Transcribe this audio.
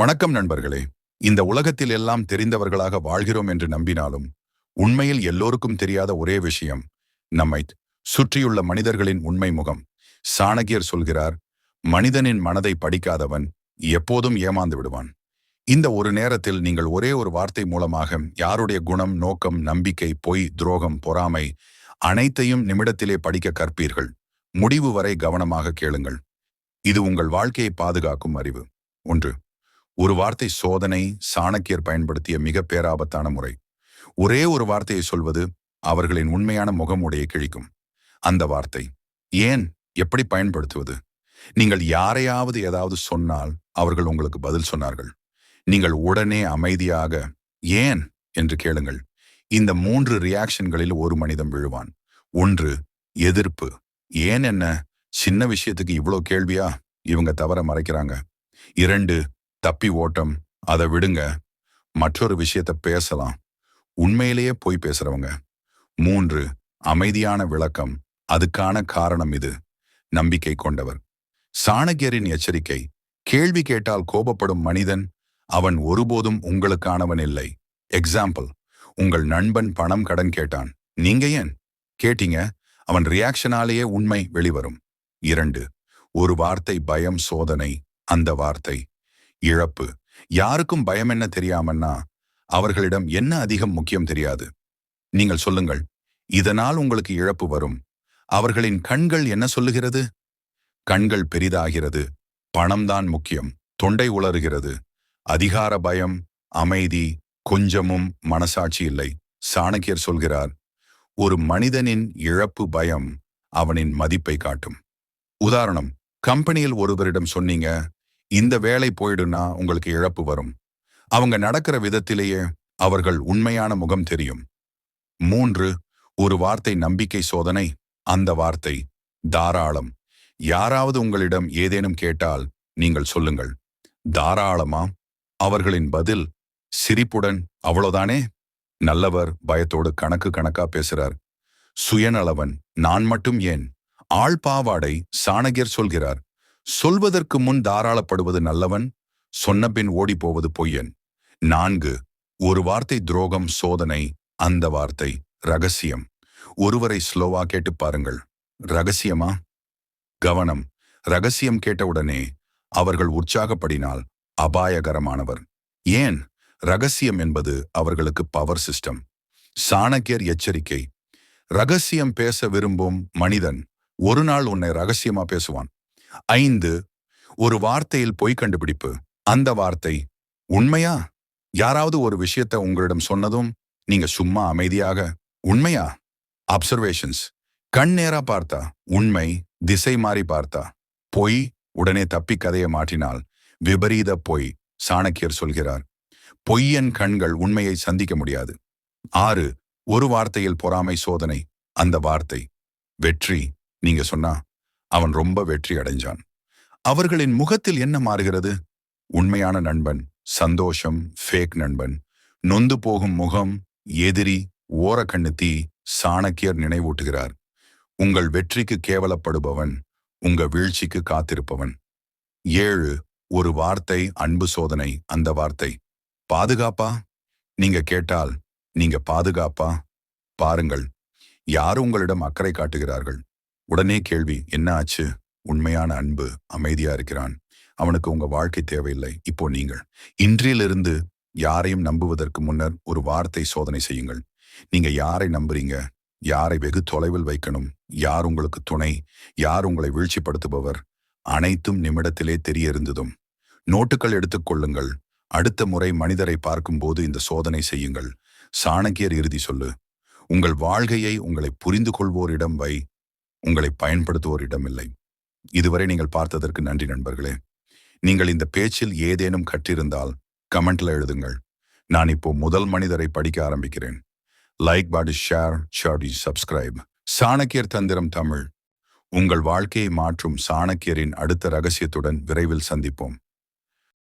வணக்கம் நண்பர்களே. இந்த உலகத்தில் எல்லாம் தெரிந்தவர்களாக வாழ்கிறோம் என்று நம்பினாலும் உண்மையில் எல்லோருக்கும் தெரியாத ஒரே விஷயம் நம்மை சுற்றியுள்ள மனிதர்களின் உண்மை முகம். சாணகியர் சொல்கிறார் மனிதனின் மனதை படிக்காதவன் எப்போதும் ஏமாந்து விடுவான். இந்த ஒரு நேரத்தில் நீங்கள் ஒரே ஒரு வார்த்தை மூலமாக யாருடைய குணம் நோக்கம் நம்பிக்கை பொய் துரோகம் பொறாமை அனைத்தையும் நிமிடத்திலே படிக்க கற்பீர்கள். முடிவு வரை கவனமாக கேளுங்கள். இது உங்கள் வாழ்க்கையை பாதுகாக்கும் அறிவு. ஒன்று ஒரு வார்த்தை சோதனை சாணக்கியர் பயன்படுத்திய மிக பேராபத்தான முறை. ஒரே ஒரு வார்த்தையை சொல்வது அவர்களின் உண்மையான முகமுடைய கிழிக்கும். அந்த வார்த்தை ஏன் எப்படி பயன்படுத்துவது? நீங்கள் யாரையாவது ஏதாவது சொன்னால் அவர்கள் உங்களுக்கு பதில் சொன்னார்கள். நீங்கள் உடனே அமைதியாக ஏன் என்று கேளுங்கள். இந்த மூன்று ரியாக்ஷன்களில் ஒரு மனிதன் விழுவான். ஒன்று எதிர்ப்பு. ஏன் என்ன? சின்ன விஷயத்துக்கு இவ்வளோ கேள்வியா? இவங்க தவற மறைக்கிறாங்க. இரண்டு தப்பி ஓட்டம் அதை விடுங்க. மற்றொரு விஷயத்த பேசலாம். உண்மையிலேயே போய் பேசுறவங்க. மூன்று அமைதியான விளக்கம். அதுக்கான காரணம் இது. நம்பிக்கை கொண்டவர். சாணக்கியரின் எச்சரிக்கை. கேள்வி கேட்டால் கோபப்படும் மனிதன் அவன் ஒருபோதும் உங்களுக்கானவன் இல்லை. எக்ஸாம்பிள் உங்கள் நண்பன் பணம் கடன் கேட்டான். நீங்க ஏன்? கேட்டீங்க. அவன் ரியாக்ஷனாலேயே உண்மை வெளிவரும். இரண்டு ஒரு வார்த்தை பயம் சோதனை. அந்த வார்த்தை. இழப்பு. யாருக்கும் பயம் என்ன தெரியாமன்னா அவர்களிடம் என்ன அதிகம் முக்கியம் தெரியாது. நீங்கள் சொல்லுங்கள் இதனால் உங்களுக்கு இழப்பு வரும். அவர்களின் கண்கள் என்ன சொல்லுகிறது? கண்கள் பெரிதாகிறது பணம்தான் முக்கியம் தொண்டை உளறுகிறது அதிகார பயம் அமைதி கொஞ்சமும் மனசாட்சி இல்லை. சாணக்கியர் சொல்கிறார் ஒரு மனிதனின் இழப்பு பயம் அவனின் மதிப்பை காட்டும். உதாரணம் கம்பெனியில் ஒருவரிடம் சொன்னீங்க இந்த வேலை போயிடுனா உங்களுக்கு இழப்பு வரும். அவங்க நடக்கிற விதத்திலேயே அவர்கள் உண்மையான முகம் தெரியும். மூன்று ஒரு வார்த்தை நம்பிக்கை சோதனை. அந்த வார்த்தை தாராளம். யாராவது உங்களிடம் ஏதேனும் கேட்டால் நீங்கள் சொல்லுங்கள். தாராளமா? அவர்களின் பதில் சிரிப்புடன் அவ்வளோதானே? நல்லவர் பயத்தோடு கணக்கு கணக்கா பேசுறார். சுயநலவன் நான் மட்டும் ஏன்? ஆள் பாவாடை சாணகியர் சொல்கிறார். சொல்வதற்கு முன் தாராளப்படுவது நல்லவன் சொன்னபின் ஓடிப்போவது பொய்யன். நான்கு ஒரு வார்த்தை துரோகம் சோதனை அந்த வார்த்தை ரகசியம். ஒருவரை ஸ்லோவா கேட்டு பாருங்கள். ரகசியமா? கவனம். ரகசியம் கேட்டவுடனே அவர்கள் உற்சாகப்படினால் அபாயகரமானவர். ஏன்? ரகசியம் என்பது அவர்களுக்கு பவர் சிஸ்டம் சாணக்கியர் எச்சரிக்கை. ரகசியம் பேச விரும்பும் மனிதன் ஒரு நாள் உன்னை ரகசியமா பேசுவான். ஐந்து ஒரு வார்த்தையில் பொய் கண்டுபிடிப்பு. அந்த வார்த்தை உண்மையா? யாராவது ஒரு விஷயத்த உங்களிடம் சொன்னதும் நீங்க சும்மா அமைதியாக உண்மையா? அப்சர்வேஷன்ஸ் கண் நேரா பார்த்தா உண்மை திசை மாறி பார்த்தா பொய் உடனே தப்பி கதையை மாற்றினால் விபரீத பொய் சாணக்கியர் சொல்கிறார். பொய்யன் கண்கள் உண்மையை சந்திக்க முடியாது. ஆறு ஒரு வார்த்தையில் பொறாமை சோதனை அந்த வார்த்தை வெற்றி நீங்க சொன்னா அவன் ரொம்ப வெற்றி அடைஞ்சான். அவர்களின் முகத்தில் என்ன மாறுகிறது? உண்மையான நண்பன் சந்தோஷம் ஃபேக் நண்பன். நொந்து போகும் முகம் எதிரி ஓரக்கண்ணு தீ சாணக்கியர் நினைவூட்டுகிறார். உங்கள் வெற்றிக்கு கேவலப்படுபவன் உங்க வீழ்ச்சிக்கு காத்திருப்பவன். ஏழு ஒரு வார்த்தை அன்பு சோதனை அந்த வார்த்தை. பாதுகாப்பா? நீங்க கேட்டால் நீங்க பாதுகாப்பா? பாருங்கள் யார் உங்களிடம் அக்கறை காட்டுகிறார்கள்? உடனே கேள்வி என்ன ஆச்சு? உண்மையான அன்பு அமைதியா இருக்கிறான். அவனுக்கு உங்க வாழ்க்கை தேவையில்லை. இப்போ நீங்கள். இன்றிலிருந்து யாரையும் நம்புவதற்கு முன்னர் ஒரு வார்த்தை சோதனை செய்யுங்கள். நீங்க யாரை நம்புறீங்க? யாரை வெகு தொலைவில் வைக்கணும்? யார் உங்களுக்கு துணை? யார் உங்களை வீழ்ச்சிப்படுத்துபவர்? அனைத்தும் நிமிடத்திலே தெரிய இருந்ததும் நோட்டுகள் எடுத்துக்கொள்ளுங்கள் அடுத்த முறை மனிதரை பார்க்கும்போது இந்த சோதனை செய்யுங்கள். சாணக்கியர் இறுதி சொல்லு. உங்கள் வாழ்க்கையை உங்களை புரிந்து கொள்வோரிடம் வை. உங்களை பயன்படுத்துவோரிடமில்லை. இதுவரை நீங்கள் பார்த்ததற்கு நன்றி நண்பர்களே. நீங்கள் இந்த பேச்சில் ஏதேனும் கற்றிருந்தால் கமெண்ட்ல எழுதுங்கள். நான் இப்போ முதல் மனிதரை படிக்க ஆரம்பிக்கிறேன். லைக் பாடி ஷேர் ஷாடி சப்ஸ்கிரைப் சாணக்கியர் தந்திரம் தமிழ். உங்கள் வாழ்க்கையை மாற்றும் சாணக்கியரின் அடுத்த ரகசியத்துடன் விரைவில் சந்திப்போம்.